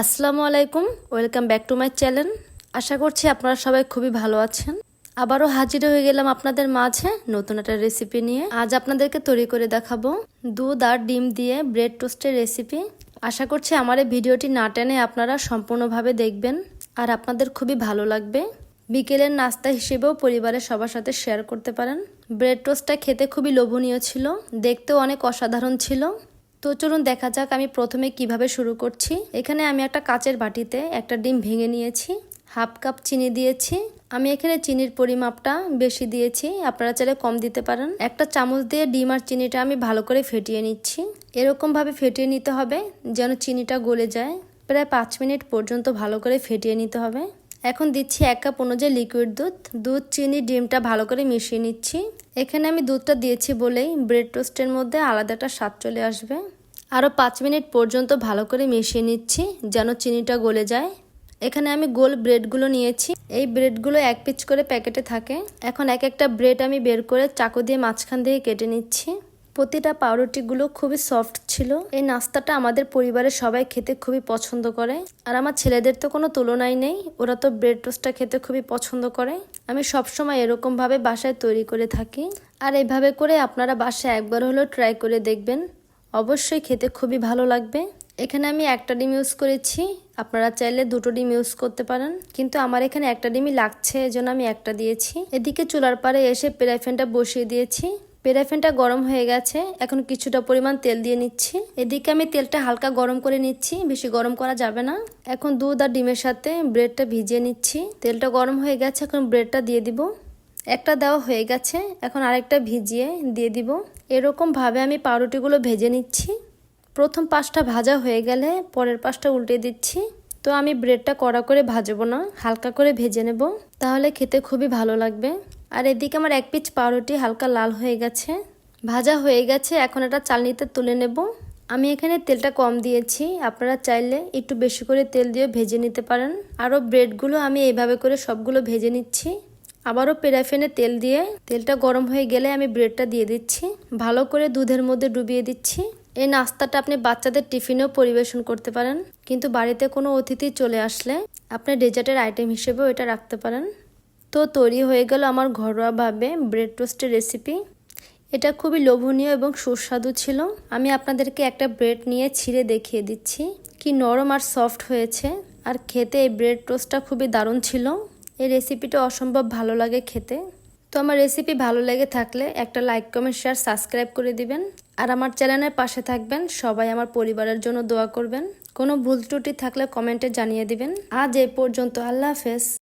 আসসালামু আলাইকুম, welcome back to my channel. আশা করছি আপনারা সবাই খুবই ভালো আছেন। আবারও হাজির হয়ে গেলাম আপনাদের মাঝে নতুন একটা রেসিপি নিয়ে। আজ আপনাদেরকে তৈরি করে দেখাবো দুধ আর ডিম দিয়ে ব্রেড টোস্টের রেসিপি আশা করছি আমার এই ভিডিওটি না টেনে আপনারা সম্পূর্ণভাবে দেখবেন আর আপনাদের খুবই ভালো লাগবে। বিকেলের নাস্তা হিসেবেও পরিবারের সবার সাথে শেয়ার করতে পারেন। ব্রেড টোস্টটা খেতে খুবই লোভনীয় ছিল, দেখতেও অনেক অসাধারণ ছিল। তো চলুন দেখা যাক আমি প্রথমে কীভাবে শুরু করছি। এখানে আমি একটা কাচের বাটিতে একটা ডিম ভেঙে নিয়েছি, হাফ কাপ চিনি দিয়েছি। আমি এখানে চিনির পরিমাপটা বেশি দিয়েছি, আপনারা চাইলে কম দিতে পারেন। একটা চামচ দিয়ে ডিম আর চিনিটা আমি ভালো করে ফেটিয়ে নিচ্ছি। এরকমভাবে ফেটিয়ে নিতে হবে যেন চিনিটা গলে যায়। প্রায় পাঁচ মিনিট পর্যন্ত ভালো করে ফেটিয়ে নিতে হবে। এখন দিচ্ছি এক কাপ অনুযায়ী লিকুইড দুধ। দুধ, চিনি, ডিমটা ভালো করে মিশিয়ে নিচ্ছি। এখানে আমি দুধটা দিয়েছি বলেই ব্রেড টোস্টের মধ্যে আলাদা একটা স্বাদ চলে আসবে। আরও পাঁচ মিনিট পর্যন্ত ভালো করে মিশিয়ে নিচ্ছি যেন চিনিটা গলে যায়। এখানে আমি গোল ব্রেডগুলো নিয়েছি। এই ব্রেডগুলো এক পিচ করে প্যাকেটে থাকে। এখন এক একটা ব্রেড আমি বের করে চাকু দিয়ে মাঝখান দিয়ে কেটে নিচ্ছি। প্রতিটা পাউরুটিগুলো খুবই সফট ছিল। এই নাস্তাটা আমাদের পরিবারের সবাই খেতে খুবই পছন্দ করে। আর আমার ছেলেদের তো কোনো তুলনাই নেই, ওরা তো ব্রেড টোস্টটা খেতে খুবই পছন্দ করে। আমি সবসময় এরকমভাবে বাসায় তৈরি করে থাকি। আর এভাবে করে আপনারা বাসায় একবার হলেও ট্রাই করে দেখবেন। অবশ্যই খেতে খুবই ভালো লাগবে। এখানে আমি একটা ডিম ইউজ করেছি, আপনারা চাইলে দুটো ডিম ইউজ করতে পারেন। কিন্তু আমার এখানে একটা ডিমই লাগছে, এজন্য আমি একটা দিয়েছি। এদিকে চুলার পারে এসে প্যারাফিনটা বসিয়ে দিয়েছি। প্যারাফিনটা গরম হয়ে গেছে। এখন কিছুটা পরিমাণ তেল দিয়ে নিচ্ছি। এদিকে আমি তেলটা হালকা গরম করে নিচ্ছি। বেশি গরম করা যাবে না। এখন দুধ আর ডিমের সাথে ব্রেডটা ভিজিয়ে নিচ্ছি। তেলটা গরম হয়ে গেছে, এখন ব্রেডটা দিয়ে দিব। একটা দেওয়া হয়ে গেছে, এখন আরেকটা ভিজিয়ে দিয়ে দিব। এরকম ভাবে আমি পাউরুটিগুলো ভেজে নিচ্ছি। প্রথম পাশটা ভাজা হয়ে গেলে পরের পাশটা উল্টে দিচ্ছি। তো আমি ব্রেডটা কড়া করে ভাজবো না, হালকা করে ভেজে নেব। তাহলে খেতে খুবই ভালো লাগবে। আর এদিকে আমার এক পিচ পাউরুটি হালকা লাল হয়ে গেছে। ভাজা হয়ে গেছে, এখন এটা চালনিতে তুলে নেব। আমি এখানে তেলটা কম দিয়েছি, আপনারা চাইলে একটু বেশি করে তেল দিয়ে ভেজে নিতে পারেন। আরও ব্রেডগুলো আমি এইভাবে করে সবগুলো ভেজে নিচ্ছি। আবারও প্যারাফিনে তেল দিয়ে, তেলটা গরম হয়ে গেলে আমি ব্রেডটা দিয়ে দিচ্ছি। ভালো করে দুধের মধ্যে ডুবিয়ে দিচ্ছি। এই নাস্তাটা আপনি বাচ্চাদের টিফিনেও পরিবেশন করতে পারেন। কিন্তু বাড়িতে কোনো অতিথি চলে আসলে আপনি ডেজার্টের আইটেম হিসেবেও এটা রাখতে পারেন। তো তৈরি হয়ে গেল আমার ঘরোয়াভাবে ব্রেড টোস্টের রেসিপি এটা খুবই লোভনীয় এবং সুস্বাদু ছিল। আমি আপনাদেরকে একটা ব্রেড নিয়ে ছিঁড়ে দেখিয়ে দিচ্ছি। কি নরম আর সফট হয়েছে। আর খেতে এই ব্রেড টোস্টটা খুবই দারুণ ছিল। এই রেসিপিটা অসম্ভব ভালো লাগে খেতে। তো আমার রেসিপি ভালো লেগে থাকলে একটা লাইক কমেন্ট শেয়ার সাবস্ক্রাইব করে দিবেন। আর আমার চ্যানেলের পাশে থাকবেন। সবাই আমার পরিবারের জন্য দোয়া করবেন। কোনো ভুল ত্রুটি থাকলে কমেন্টে জানিয়ে দিবেন। আজ এ পর্যন্ত আল্লাহ হাফেজ।